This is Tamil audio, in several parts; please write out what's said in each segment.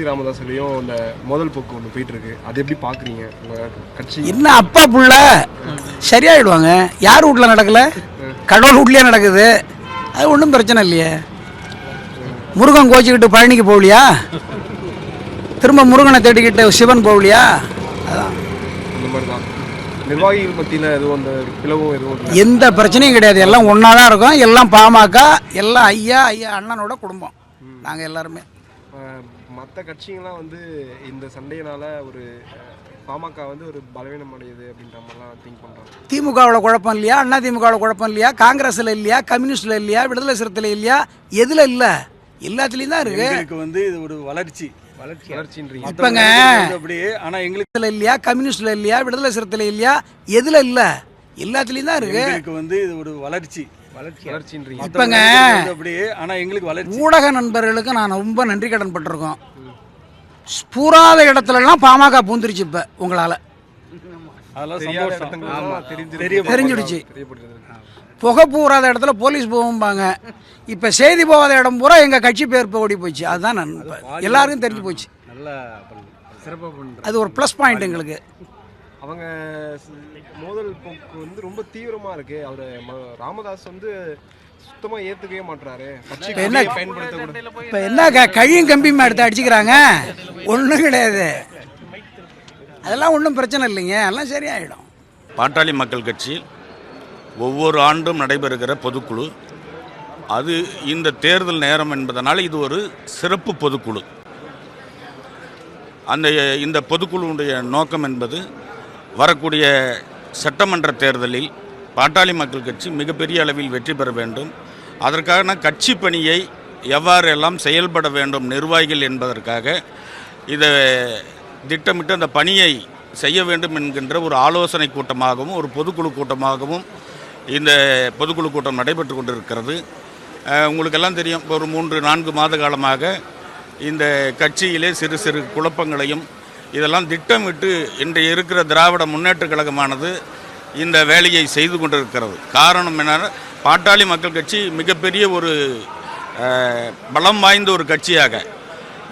அன்புமணி ராமதாஸ்லயும் இந்த முதல் போக்கு ஒன்று போயிட்டு இருக்கு அது எப்படி பாக்குறீங்க? கட்சி என்ன அப்பா புள்ள? சரியாயிடுவாங்க. யார் வீட்டில் நடக்கல? கடவுள் வீட்லயே நடக்குது. அது ஒன்றும் பிரச்சனை இல்லையே. முருகன் கோச்சிக்கிட்டு பழனிக்கு போகலையா? திரும்ப முருகனை தேடிக்கிட்டு சிவன் போகலையா? அதான். அந்த மாதிரி தான் நிர்வாகிகள் மத்தியில எதுவும் அந்த பிளவும் எதுவும் எந்த பிரச்சனையும் கிடையாது. எல்லாம் ஒன்றா தான் இருக்கும். எல்லாம் பாமக எல்லாம் ஐயா ஐயா அண்ணனோட குடும்பம். நாங்கள் எல்லாருமே. மற்ற கட்சிங்கெல்லாம் வந்து இந்த சண்டையினால ஒரு பாமக வந்து ஒரு பலவீனம் அடையுது அப்படின்ற மாதிரிலாம் திங்க் பண்றாங்க. திமுகவில் குழப்பம் இல்லையா? அண்ணா திமுகவில் குழப்பம் இல்லையா? காங்கிரஸில் இல்லையா? கம்யூனிஸ்டில் இல்லையா? விடுதலை சிறுத்தையில் இல்லையா? எதில் இல்லை? எல்லாத்துலேயும் தான் இருக்கு. எங்களுக்கு வந்து இது ஒரு வளர்ச்சி. வளர்ச்சி வளர்ச்சின்றீங்க. இப்பங்க அப்படியே ஆனா எங்களுக்கு இல்லையா? கம்யூனிஸ்டில் இல்லையா? விடுதலை சிறுத்தையில் இல்லையா? எதில் இல்லை? எல்லாத்துலேயும் தான் இருக்கு. எங்களுக்கு வந்து இது ஒரு வளர்ச்சி. வளர்ச்சி வளர்ச்சின்றீங்க. இப்பங்க அப்படியே ஆனா எங்களுக்கு வளர்ச்சி. ஊடக நண்பர்களுக்கு நான் ரொம்ப நன்றி கடன் பட்டிருக்கோம். பூராத இடத்துலலாம் பாமக பூந்துருச்சு இப்போ உங்களால். தெரிஞ்சிடுச்சு. புகை பூராத இடத்துல போலீஸ் போகும்பாங்க. இப்போ செய்தி போகாத இடம் பூரா எங்கள் கட்சி பேர் இப்போ ஓடி போச்சு. அதுதான் நான் எல்லாருக்கும் தெரிஞ்சு போச்சு. அது ஒரு ப்ளஸ் பாயிண்ட் எங்களுக்கு. அவங்க மோதல் போக்கு வந்து ரொம்ப தீவிரமா இருக்கு. அவரு ராமதாஸ் வந்து சுத்தமா ஏத்துக்கவே மாட்டாரு கட்சி இப்ப என்ன- பயன்படுத்த இப்போ என்ன கழியும் கம்பியுமா எடுத்து அடிச்சுக்கிறாங்க? ஒன்றும் கிடையாது. அதெல்லாம் ஒன்றும் பிரச்சனை இல்லைங்க. எல்லாம் சரியாயிடும். பாட்டாளி மக்கள் கட்சி ஒவ்வொரு ஆண்டும் நடைபெறுகிற பொதுக்குழு. அது இந்த தேர்தல் நேரம் என்பதனால் இது ஒரு சிறப்பு பொதுக்குழு. அந்த இந்த பொதுக்குழுவுடைய நோக்கம் என்பது வரக்கூடிய சட்டமன்ற தேர்தலில் பாட்டாளி மக்கள் கட்சி மிகப்பெரிய அளவில் வெற்றி பெற வேண்டும். அதற்கான கட்சி பணியை எவ்வாறெல்லாம் செயல்பட வேண்டும் நிர்வாகிகள் என்பதற்காக இதை திட்டமிட்டு அந்த பணியை செய்ய வேண்டும் என்கின்ற ஒரு ஆலோசனை கூட்டமாகவும் ஒரு பொதுக்குழு கூட்டமாகவும் இந்த பொதுக்குழு கூட்டம் நடைபெற்று கொண்டிருக்கிறது. உங்களுக்கெல்லாம் தெரியும் ஒரு மூன்று நான்கு மாத காலமாக இந்த கட்சியிலே சிறு சிறு குழப்பங்களையும் இதெல்லாம் திட்டமிட்டு இன்று இருக்கிற திராவிட முன்னேற்றக் கழகமானது இந்த வேலையை செய்து கொண்டிருக்கிறது. காரணம் என்ன பாட்டாளி மக்கள் கட்சி மிகப்பெரிய ஒரு பலம் வாய்ந்த ஒரு கட்சியாக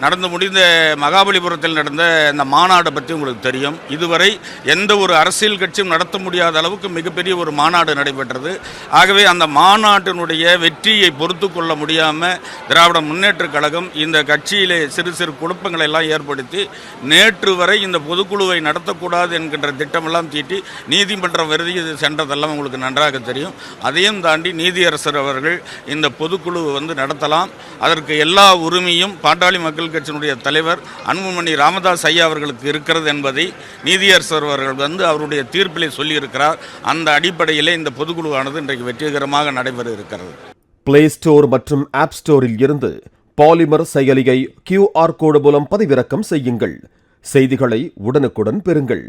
நடந்து முடிந்த மகாபலிபுரத்தில் நடந்த இந்த மாநாடை பற்றி உங்களுக்கு தெரியும். இதுவரை எந்த ஒரு அரசியல் கட்சியும் நடத்த முடியாத அளவுக்கு மிகப்பெரிய ஒரு மாநாடு நடைபெற்றது. ஆகவே அந்த மாநாட்டினுடைய வெற்றியை பொறுத்து கொள்ள முடியாமல் திராவிட முன்னேற்றக் கழகம் இந்த கட்சியிலே சிறு சிறு குழப்பங்களை எல்லாம் ஏற்படுத்தி நேற்று வரை இந்த பொதுக்குழுவை நடத்தக்கூடாது என்கின்ற திட்டமெல்லாம் தீட்டி நீதிமன்றம் விருதி சென்றதெல்லாம் உங்களுக்கு நன்றாக தெரியும். அதையும் தாண்டி நீதியரசர் அவர்கள் இந்த பொதுக்குழுவை வந்து நடத்தலாம். அதற்கு எல்லா உரிமையும் பாட்டாளி மக்கள் அரசியல் கட்சியினுடைய தலைவர் அன்புமணி ராமதாஸ் ஐயா அவர்களுக்கு இருக்கிறது என்பதை நீதியரசர் அவர்கள் வந்து அவருடைய தீர்ப்பிலே சொல்லியிருக்கிறார். அந்த அடிப்படையிலே இந்த பொதுக்குழுவானது இன்றைக்கு வெற்றிகரமாக நடைபெற இருக்கிறது. பிளே ஸ்டோர் மற்றும் ஆப் ஸ்டோரில் இருந்து பாலிமர் செயலியை கியூஆர் கோடு மூலம் பதிவிறக்கம் செய்யுங்கள். செய்திகளை உடனுக்குடன் பெறுங்கள்.